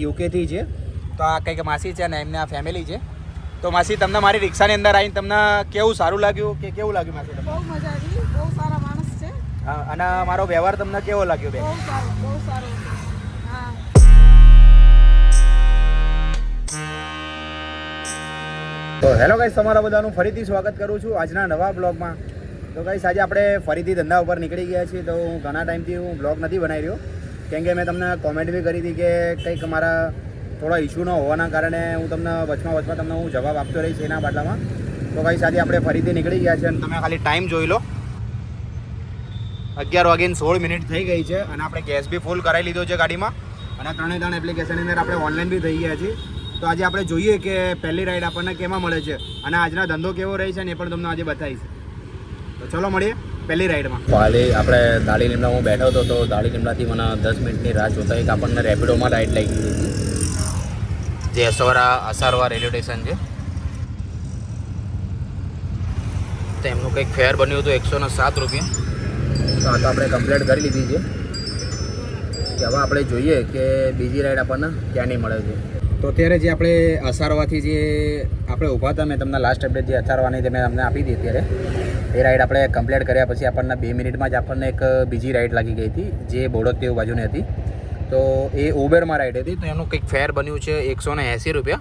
યુકેથી છે. તો આ કંઈક માસી છે ને એમને આ ફેમિલી છે. તો માસી તમને મારી રિક્ષાની અંદર આવીને તમને કેવું સારું લાગ્યું કે કેવું લાગ્યું માસી તમને? બહુ મજા આવી. બહુ સારા માણસ છે. હા, અને મારો વ્યવહાર તમને કેવો લાગ્યો બેન? બહુ સારું બહુ સારો. તો હેલો ગાઈસ તમારા બધાનું ફરીથી સ્વાગત કરું છું આજના નવા બ્લોગમાં. તો ગાઈસ આજે આપણે ફરીથી ધંધા ઉપર નીકળી ગયા છીએ. તો હું ઘણા ટાઈમથી હું બ્લોગ નથી બનાવી રહ્યો. કેમ કે મેં તમને કોમેન્ટ બી કરી હતી કે કંઈક મારા થોડા ઇસ્યુ ન હોવાના કારણે હું તમને વચમાં વચમાં તમને હું જવાબ આપતો રહીશ એના બાટલામાં તો કઈ સાથે આપણે ફરીથી નીકળી ગયા છે અને તમે ખાલી ટાઈમ જોઈ લો. અગિયાર વાગીને સોળ મિનિટ થઈ ગઈ છે અને આપણે ગેસ બી ફૂલ કરાવી લીધો છે ગાડીમાં. અને ત્રણે ત્રણ એપ્લિકેશનની અંદર આપણે ઓનલાઈન બી થઈ ગયા છીએ. તો આજે આપણે જોઈએ કે પહેલી રાઈડ આપણને કેમાં મળે છે અને આજના ધંધો કેવો રહે છે ને એ પણ તમને આજે બતાવીશ. તો ચલો મળીએ. પહેલી રાઈડમાં? હાલે આપણે દાળી લીમડા હું બેઠો હતો, તો દાળી લીમડાથી મને દસ મિનિટની રાહ જોતા એક આપણને રેપિડોમાં રાઈડ લાગી હતી. જે અસવારા, અસારવા રેલવે સ્ટેશન છે. તો એમનું કંઈક ફેર બન્યું હતું એકસો ને સાત રૂપિયા. તો આ તો આપણે કમ્પ્લેટ કરી લીધી છે. કે હવે આપણે જોઈએ કે બીજી રાઈડ આપણને ક્યાંની મળે છે. તો અત્યારે જે આપણે અસારવાથી જે આપણે ઊભા હતા, મેં તમને લાસ્ટ અપડેટ જે અસારવાની જે મેં તમને આપી હતી અત્યારે. એ રાઈડ આપણે કમ્પ્લીટ કર્યા પછી આપણને બે મિનિટમાં જ આપણને એક બીજી રાઈડ લાગી ગઈ હતી, જે બોડક તેવું બાજુની હતી. તો એ ઉબેરમાં રાઈડ હતી, તો એનું કંઈક ફેર બન્યું છે એકસો ને એંસી રૂપિયા.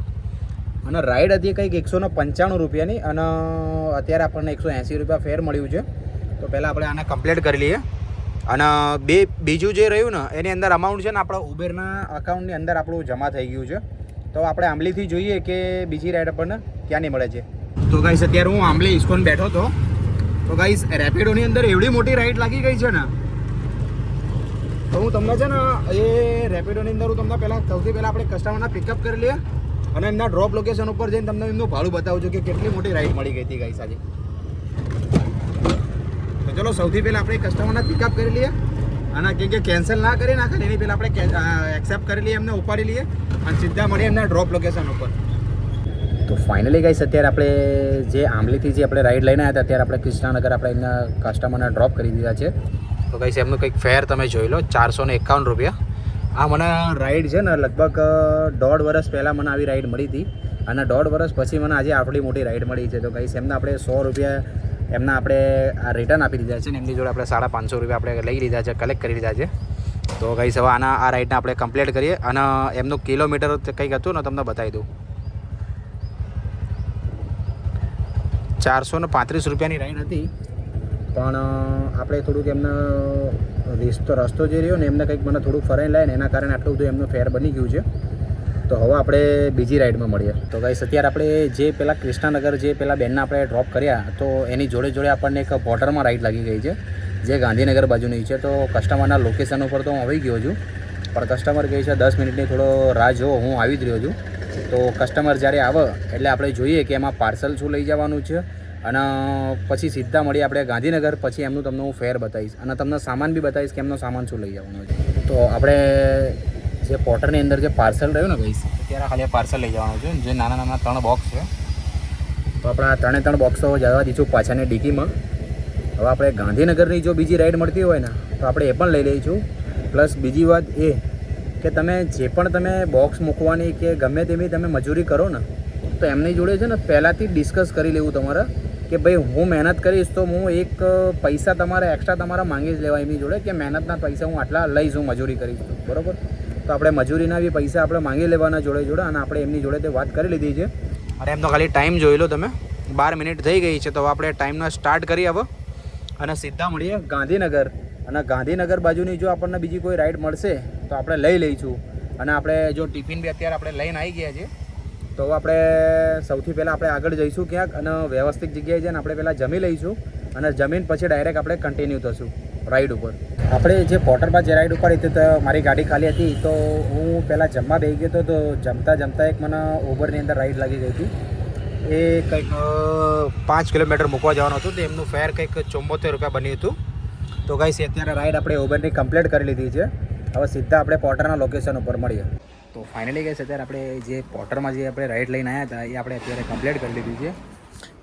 અને રાઈડ હતી કંઈક એકસો ને પંચાણું રૂપિયાની અને અત્યારે આપણને એકસો એંસી રૂપિયા ફેર મળ્યું છે. તો પહેલાં આપણે આને કમ્પ્લીટ કરી લઈએ. અને બે, બીજું જે રહ્યું ને, એની અંદર અમાઉન્ટ છે ને આપણા ઉબેરના અકાઉન્ટની અંદર આપણું જમા થઈ ગયું છે. તો આપણે આંબલીથી જોઈએ કે બીજી રાઈડ આપણને ક્યાં નહીં મળે છે. તો ગાઈસ અત્યારે હું આંબલી ઇસ્કોન બેઠો હતો. તો ગાઈસ રેપિડોની અંદર એવડી મોટી રાઈડ લાગી ગઈ છે ને. તો હું તમને છે ને, એ રેપિડોની અંદર હું તમને પહેલાં સૌથી પહેલાં આપણે કસ્ટમરના પિકઅપ કરી લઈએ અને એમના ડ્રોપ લોકેશન ઉપર જઈને તમને એમનું ભાડું બતાવું છું કે કેટલી મોટી રાઈડ મળી ગઈ હતી ગાઈસ આજે. તો ચલો, સૌથી પહેલાં આપણે કસ્ટમરને પિકઅપ કરી લઈએ અને કેમ કે કેન્સલ ના કરી નાખે એની પહેલાં આપણે એક્સેપ્ટ કરી લઈએ, એમને ઉપાડી લઈએ અને સીધા મળીએ એમના ડ્રોપ લોકેશન ઉપર. તો ફાઇનલી ગાઈસ અત્યારે આપણે જે આંબલીથી જે આપણે રાઈડ લઈને આવ્યા હતા ત્યારે આપણે કૃષ્ણાનગર આપણે એમના કસ્ટમરને ડ્રોપ કરી દીધા છે. તો ગાઈસ એમનું કંઈક ફેર તમે જોઈ લો, ચારસો ને એકાવન રૂપિયા. આ મને રાઈડ છે ને, લગભગ દોઢ વર્ષ પહેલાં મને આવી રાઈડ મળી હતી. અને દોઢ વર્ષ પછી મને આજે આટલી મોટી રાઈડ મળી છે. તો ગાઈસ એમને આપણે સો રૂપિયા, એમના આપણે આ રિટર્ન આપી દીધા છે ને, એમની જોડે આપણે સાડા પાંચસો રૂપિયા આપણે લઈ લીધા છે કલેક્ટ કરી લીધા છે. તો ગાઈસ હવે આના, આ રાઈડને આપણે કમ્પ્લીટ કરીએ. અને એમનું કિલોમીટર કંઈક હતું ને તમને બતાવી દઉં. ચારસો ને પાંત્રીસ રૂપિયાની રાઈડ હતી. પણ આપણે થોડુંક એમને રસ્તો રસ્તો જે રહ્યો ને, એમને કંઈક મને થોડુંક ફરાઈ લાય ને એના કારણે આટલું બધું એમનું ફેર બની ગયું છે. તો હવે આપણે બીજી રાઈડમાં મળીએ. તો ગાઈસ અત્યારે આપણે જે પેલા કૃષ્ણાનગર, જે પેલા બેનને આપણે ડ્રોપ કર્યા, તો એની જોડે જોડે આપણને એક બોર્ડરમાં રાઈડ લાગી ગઈ છે, જે ગાંધીનગર બાજુની છે. તો કસ્ટમરના લોકેશન ઉપર તો હું આવી ગયો છું. પણ કસ્ટમર કહે છે, દસ મિનિટની થોડો રાહ જુઓ, હું આવી જ રહ્યો છું. તો કસ્ટમર જ્યારે આવે, એટલે આપણે જોઈએ કે એમાં પાર્સલ શું લઈ જવાનું છે. અને પછી સીધા મળીએ આપણે ગાંધીનગર, પછી એમનું તમને હું ફેર બતાવીશ. અને તમને સામાન બી બતાવીશ કે એમનો સામાન શું લઈ જવાનો છે. તો આપણે જે પોટરની અંદર જે પાર્સલ રહ્યું ને ભાઈ, અત્યારે ખાલી પાર્સલ લઈ જવાનું છે. જે નાના નાના ત્રણ બોક્સ છે. તો આપણે આ ત્રણે ત્રણ બોક્સો જવા દીધું પાછળની ડીકીમાં. હવે આપણે ગાંધીનગરની જો બીજી રાઈડ મળતી હોય ને, તો આપણે એ પણ લઈ લઈશું. પ્લસ બીજી વાત એ કે તમે જે પણ તમે બોક્સ મૂકવાની કે ગમે તેવી તમે મજૂરી કરો ને, તો એમની જોડે છે ને પહેલાંથી ડિસ્કસ કરી લેવું તમારે કે ભાઈ હું મહેનત કરીશ તો હું એક પૈસા તમારે એક્સ્ટ્રા તમારા માંગી જ લેવા એમની જોડે કે મહેનતના પૈસા હું આટલા લઈશ હું મજૂરી કરીશ તો, બરાબર? તો આપણે મજૂરીના બી પૈસા આપણે માંગી લેવાના જોડે જોડે અને આપણે એમની જોડે તે વાત કરી લીધી છે. અને એમનો ખાલી ટાઈમ જોઈ લો તમે. બાર મિનિટ થઈ ગઈ છે તો આપણે ટાઈમનો સ્ટાર્ટ કરી આવો. અને સીધા મળીએ ગાંધીનગર. અને ગાંધીનગર બાજુની જો આપણને બીજી કોઈ રાઈડ મળશે, તો આપણે લઈ લઈશું. અને આપણે જો ટિફિન બી અત્યારે આપણે લઈને આવી ગયા છે, તો આપણે સૌથી પહેલાં આપણે આગળ જઈશું ક્યાંક અને વ્યવસ્થિત જગ્યાએ જઈને આપણે પહેલાં જમી લઈશું અને જમીન પછી ડાયરેક્ટ આપણે કન્ટિન્યુ થશું રાઈડ ઉપર. આપણે જે પોટરમાં જે રાઈડ ઉપર હતી તો મારી ગાડી ખાલી હતી, તો હું પહેલાં જમવા બેસી ગયો તો જમતા જમતા એક મને ઉબરની અંદર રાઈડ લાગી ગઈ હતી. એ કંઈક પાંચ કિલોમીટર મૂકવા જવાનું હતું, તો એમનું ફેર કંઈક ચુમ્મોતેર રૂપિયા બન્યું હતું. તો ગાઈસ અત્યારે રાઈડ આપણે ઉબરની કમ્પ્લીટ કરી લીધી છે. હવે સીધા આપણે પોટરના લોકેશન ઉપર મળીએ. તો ફાઇનલી ગઈશ અત્યારે આપણે જે પોર્ટરમાં જે આપણે રાઈડ લઈને આવ્યા હતા, એ આપણે અત્યારે કમ્પ્લીટ કરી લીધી છે.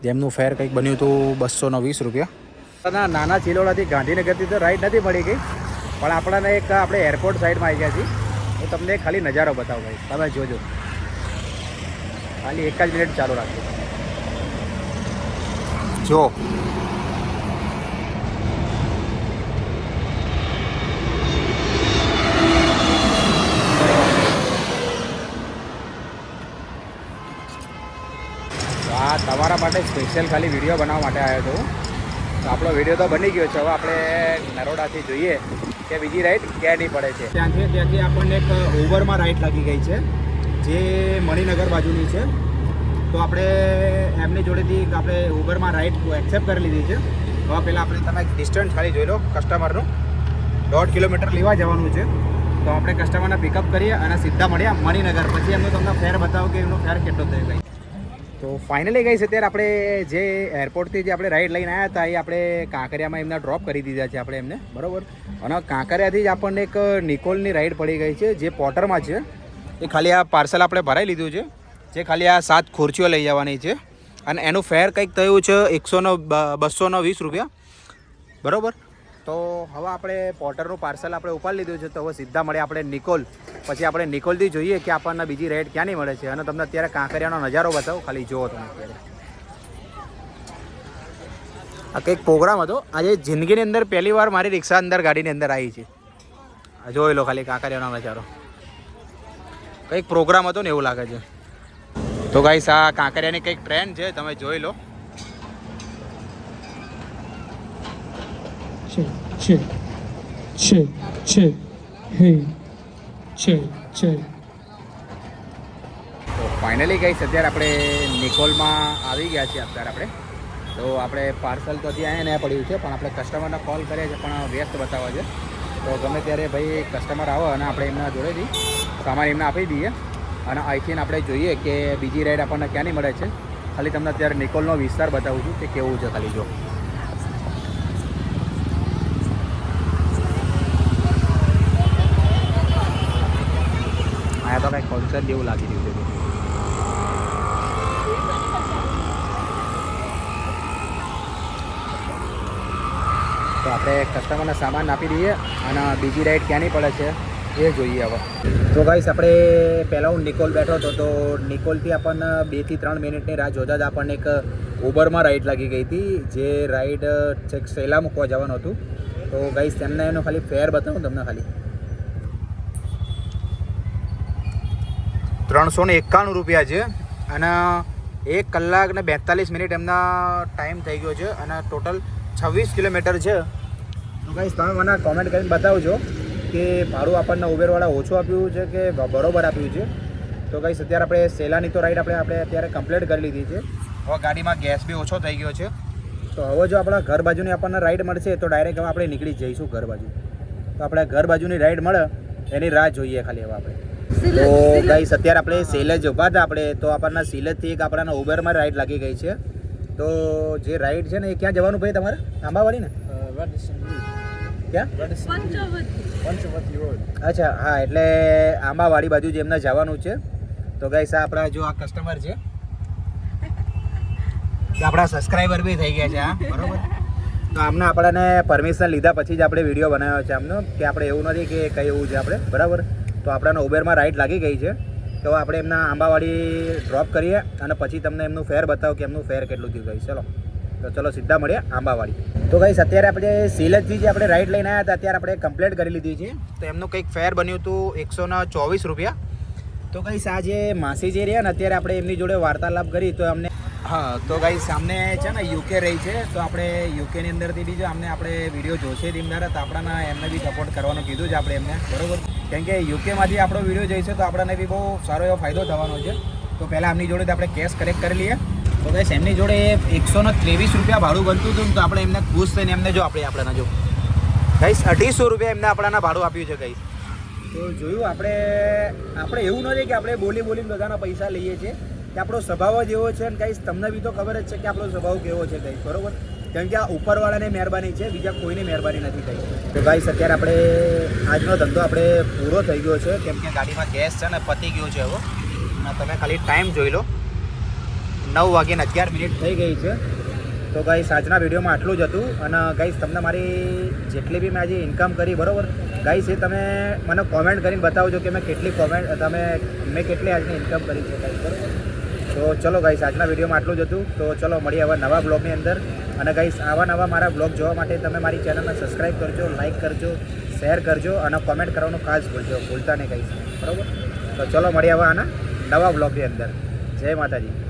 જેમનું ફેર કંઈક બન્યું હતું બસો વીસ રૂપિયા. નાના ચિલોડાથી ગાંધીનગરથી તો રાઈડ નથી મળી ગઈ, પણ આપણાને એક આપણે એરપોર્ટ સાઈડમાં આવી ગયા છીએ. હું તમને ખાલી નજારો બતાવું ભાઈ, તમે જોજો. ખાલી એક જ મિનિટ ચાલુ રાખજો. જો તો આ તમારા માટે સ્પેશિયલ ખાલી વીડિયો બનાવવા માટે આવ્યો હતો તો આપણો વીડિયો તો બની ગયો છે. હવે આપણે નરોડાથી જોઈએ કે બીજી રાઈડ ક્યાંની પડે છે. ત્યાંથી ત્યાંથી આપણને એક ઓવરમાં રાઈડ લાગી ગઈ છે, જે મણિનગર બાજુની છે. તો આપણે એમની જોડેથી આપણે ઉબરમાં રાઈડ એક્સેપ્ટ કરી લીધી છે. હવે પહેલાં આપણે તમે ડિસ્ટન્સ ખાલી જોઈ લો કસ્ટમરનું દોઢ કિલોમીટર લેવા જવાનું છે. તો આપણે કસ્ટમરને પિકઅપ કરીએ અને સીધા મળ્યા મણિનગર. પછી એમનો તમને ફેર બતાવો કે એમનો ફેર કેટલો થઈ ગઈ તો ફાઇનલી ગઈ છે અત્યારે આપણે જે એરપોર્ટથી જે આપણે રાઈડ લઈને આવ્યા હતા, એ આપણે કાંકરિયામાં એમના ડ્રોપ કરી દીધા છે આપણે એમને, બરાબર? અને કાંકરિયાથી જ આપણને એક નિકોલની રાઈડ પડી ગઈ છે, જે પોટરમાં છે. એ ખાલી આ પાર્સલ આપણે ભરાઈ લીધું છે. જે ખાલી આ સાત ખુરશીઓ લઈ જવાની છે. અને એનું ફેર કંઈક થયું છે એકસોનો બસોનો વીસ રૂપિયા. બરાબર? તો હવે આપણે પોર્ટરનું પાર્સલ આપણે ઉપાડી લીધું છે, તો હવે સીધા મળે આપણે નિકોલ. પછી આપણે નિકોલથી જોઈએ કે આપણને બીજી રેટ ક્યાંની મળે છે. અને તમને અત્યારે કાંકરિયાનો નજારો બતાવો. ખાલી જુઓ તમે આ કંઈક પ્રોગ્રામ હતો. આજે જિંદગીની અંદર પહેલી વાર મારી રિક્ષા અંદર ગાડીની અંદર આવી છે. જોઈ લો ખાલી કાંકરિયાનો નજારો. કંઈક પ્રોગ્રામ હતો ને એવું લાગે છે. તો ગાઈસ આ કાંકરિયાની કંઈક ટ્રેન છે, તમે જોઈ લો. Check, check, hey, check, check. તો ફાઇનલી ગઈ અત્યારે આપણે નિકોલમાં આવી ગયા છીએ અત્યારે આપણે. તો આપણે પાર્સલ તો ત્યાં એને પડ્યું છે પણ આપણે કસ્ટમરને કોલ કરીએ છીએ પણ વ્યસ્ત બતાવે છે. તો ગમે ત્યારે ભાઈ કસ્ટમર આવો અને આપણે એમના જોડેથી સામાન એમને આપી દઈએ. અને અહીંથી આપણે જોઈએ કે બીજી રાઈડ આપણને ક્યાંની મળે છે. ખાલી તમને અત્યારે નિકોલનો વિસ્તાર બતાવું છું કે કેવું છે ખાલી જો. તો જેવું લાગી રહ્યું છે. તો આપણે કસ્ટમરને સામાન આપી દઈએ અને બીજી રાઈડ ક્યાંની પડે છે એ જોઈએ હવે. તો ગાઈસ આપણે પહેલાં હું નિકોલ બેઠો હતો તો નિકોલથી આપણને બેથી ત્રણ મિનિટની રાહ જોતા જ આપણને એક ઉબરમાં રાઈડ લાગી ગઈ હતી, જે રાઈડ છેક સેલા મૂકવા જવાનું હતું. તો ગાઈસ તેમને એનો ખાલી ફેર બતાવું તમને ખાલી. ત્રણસો ને એકાણું રૂપિયા છે. અને એક કલાક ને બેતાલીસ મિનિટ એમના ટાઈમ થઈ ગયો છે અને ટોટલ છવ્વીસ કિલોમીટર છે. તો ગાઈસ તમે મને કોમેન્ટ કરીને બતાવજો કે ભાડું આપણને ઉબેરવાળા ઓછું આપ્યું છે કે બરોબર આપ્યું છે? તો ગાઈસ અત્યારે આપણે સેલાની તો રાઈડ આપણે આપણે અત્યારે કમ્પ્લીટ કરી લીધી છે. હવે ગાડીમાં ગેસ બી ઓછો થઈ ગયો છે. તો હવે જો આપણા ઘર બાજુની આપણને રાઈડ મળશે, તો ડાયરેક્ટ હવે આપણે નીકળી જઈશું ઘર બાજુ. તો આપણે ઘર બાજુની રાઈડ મળે, એની રાહ જોઈએ ખાલી હવે આપણે. તો ગાઈસ અત્યારે આપણે સેલેજ ઊભા હતા આપણે તો આપણને સિલેજથી એક આપણાને ઉબેરમાં રાઈડ લાગી ગઈ છે. તો જે રાઈડ છે ને એ ક્યાં જવાનું ભાઈ તમારે? આંબાવાડી ને ક્યાં? અચ્છા હા એટલે આંબાવાડી બાજુ જે એમને જવાનું છે. તો ગાઈસ આ આપણા જો આ કસ્ટમર છે તો આપણા સબસ્ક્રાઈબર બી થઈ ગયા છે હા બરોબર? તો આમને આપણને પરમિશન લીધા પછી જ આપણે વીડિયો બનાવ્યો છે આમનો કે આપણે એવું નથી કે કઈ એવું છે આપણે બરાબર? તો આપણાને ઉબેરમાં રાઈડ લાગી ગઈ છે. તો આપણે એમના આંબાવાડી ડ્રોપ કરીએ અને પછી તમને એમનું ફેર બતાવો કે એમનું ફેર કેટલું થયું ગઈ ચલો. તો ચલો સીધા મળીએ આંબાવાડી. તો ગાઈસ અત્યારે આપણે સિલેજથી જે આપણે રાઈડ લઈને આવ્યા હતા, અત્યારે આપણે કમ્પ્લીટ કરી લીધી છે. તો એમનું કંઈક ફેર બન્યું હતું એકસો ચોવીસ રૂપિયા. તો ગાઈસ આ જે માસી જે રહ્યા ને, અત્યારે આપણે એમની જોડે વાર્તાલાપ કરી, તો અમને હા, તો ગાઈસ સામને છે ને યુકે રહી છે, તો આપણે યુકેની અંદરથી બી જો અમને આપણે વીડિયો જોશે રીમદાર તો આપણાના એમને બી સપોર્ટ કરવાનું કીધું છે આપણે એમને, બરોબર? કેમ કે યુકેમાંથી આપણો વીડિયો જઈશે, તો આપણને બી બહુ સારો એવો ફાયદો થવાનો છે. તો પહેલાં એમની જોડે આપણે કેશ કલેક્ટ કરી લઈએ. તો ગાઈસ એમની જોડે એકસો ને ત્રેવીસ રૂપિયા ભાડું બનતું હતું ને, તો આપણે એમને ખુશ થઈને એમને જો આપણે આપણાના જો. ગાઈસ અઢીસો રૂપિયા એમને આપણાના ભાડું આપ્યું છે ગાઈસ તો જોયું, આપણે આપણે એવું નથી કે આપણે બોલી બોલીને બધાના પૈસા લઈએ છીએ. કે આપણો સ્વભાવ જ એવો છે અને ગાઈસ તમને બી તો ખબર જ છે કે આપણો સ્વભાવ કેવો છે ગાઈસ બરોબર? કેમ કે આ ઉપરવાળાની મહેરબાની છે, બીજા કોઈની મહેરબાની નથી થઈ. તો ગાઈસ અત્યારે આપણે આજનો ધંધો આપણે પૂરો થઈ ગયો છે, કેમ કે ગાડીમાં ગેસ છે ને પતી ગયો છે હવે. અને તમે ખાલી ટાઈમ જોઈ લો. નવ વાગ્યાને અગિયાર મિનિટ થઈ ગઈ છે. તો ગાઈસ આજના વિડીયોમાં આટલું જ હતું. અને ગાઈસ તમને મારી જેટલી બી મેં આજે ઇન્કમ કરી, બરોબર? ગાઈસ એ તમે મને કોમેન્ટ કરીને બતાવજો કે મેં કેટલી કોમેન્ટ તમે, મેં કેટલી આજની ઇન્કમ કરી છે ગાઈસ બરોબર? તો ચલો ગાઈસ આજના વિડીયોમાં આટલું જ હતું. તો ચલો મળીએ હવે નવા બ્લોગની અંદર. અને ગાઈસ આવા નવા મારા બ્લોગ જોવા માટે તમે મારી ચેનલને સબસ્ક્રાઈબ કરજો લાઇક કરજો શેર કરજો અને કોમેન્ટ કરવાનું ખાસ ભૂલજો, ભૂલતા નહીં ગાઈસ બરાબર? તો ચલો મળીએ હવે આના નવા બ્લોગની અંદર. જય માતાજી.